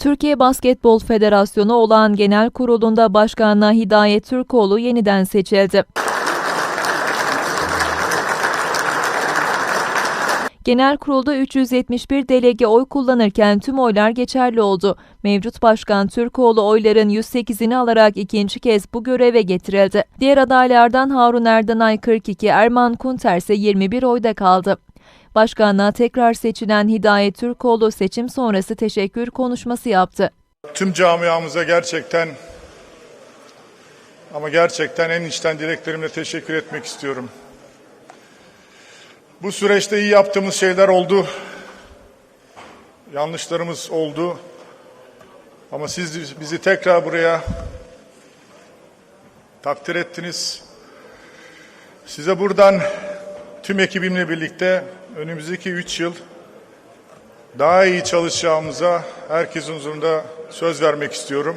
Türkiye Basketbol Federasyonu olan genel kurulunda başkanlığa Hidayet Türkoğlu yeniden seçildi. Genel kurulda 371 delege oy kullanırken tüm oylar geçerli oldu. Mevcut başkan Türkoğlu oyların 108'ini alarak ikinci kez bu göreve getirildi. Diğer adaylardan Harun Erdanay 42, Erman Kunter ise 21 oyda kaldı. Başkanlığa tekrar seçilen Hidayet Türkoğlu seçim sonrası teşekkür konuşması yaptı. Tüm camiamıza gerçekten ama gerçekten en içten dileklerimle teşekkür etmek istiyorum. Bu süreçte iyi yaptığımız şeyler oldu. Yanlışlarımız oldu. Ama siz bizi tekrar buraya takdir ettiniz. Size buradan tüm ekibimle birlikte önümüzdeki üç yıl daha iyi çalışacağımıza herkesin huzurunda söz vermek istiyorum.